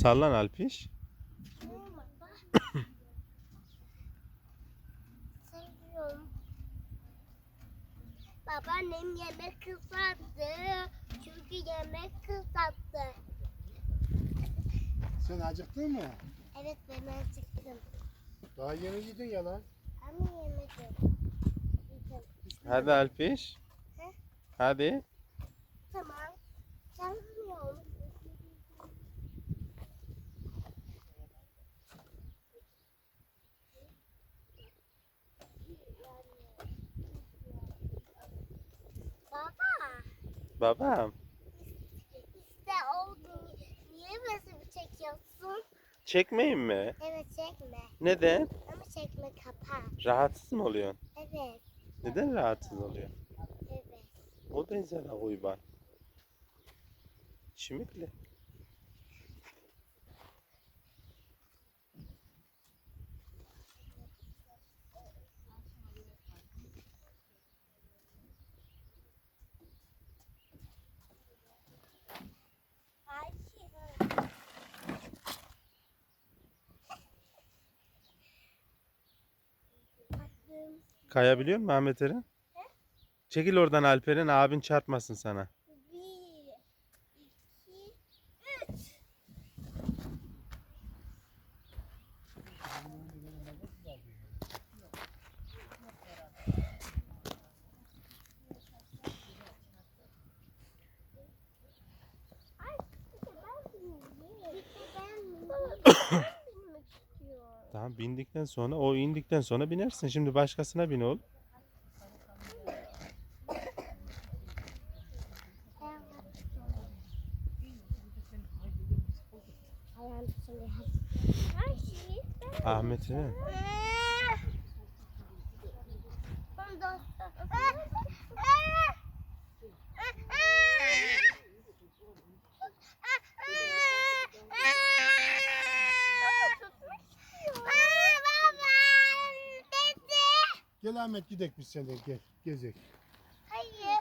Sallan Alpiş. Babaannem yemek kızarttı. Çünkü yemek kızarttı. Sen acıktın mı? Evet ben acıktım. Daha yeni yedin ya lan. Ama yemedim. Hadi Alpiş. He? Hadi. Babam. işte oldu. Niye resim çekiyorsun? Çekmeyeyim mi? Evet çekme. Neden? Ama çekme kapat. Rahatsız mı oluyorsun? Evet, Neden rahatsız oluyor? evet. O da sana uyban. Şimikli. Kayabiliyor musun Ahmet Eren? Çekil oradan Alperen abin çarpmasın sana. Bir, iki, üç. Ay, bir de ben bineyim. Bir de ben bineyim. Ben binmek istiyorum. Tamam bindikten sonra o indikten sonra binersin. Şimdi başkasına bin oğlum. Ahmet Eren. Gel Ahmet gidek biz seninle gel. Gezek. Hayır.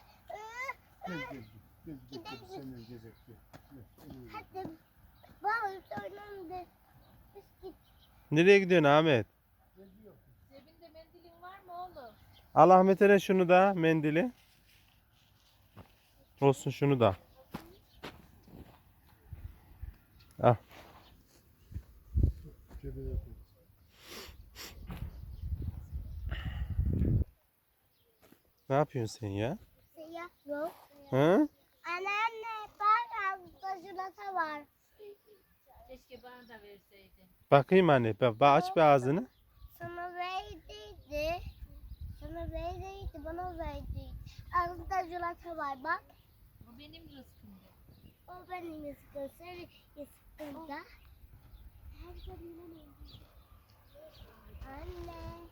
Gel gel. Gel gel gel, gel seninle gezek gel. Gel, gel. Hadi. Baba önemli. Biz git. Nereye gidiyorsun Ahmet? Cebinde mendilin var mı oğlum? Al Ahmet Eren şunu da mendili. Olsun şunu da. Al. Cebine koy. Ne yapıyorsun sen ya? Siyah yok. Hı? Anneanne bak ağzında jülata var. Keşke bana da verseydin. Bakayım anne. Ba- ba- aç bir ağzını. Sana verdiydi. Sana verdiydi, bana verdiydi. Ağzında jülata var bak. Bu benim rızkımdı. O benim rızkım, senin rızkın da. Anne.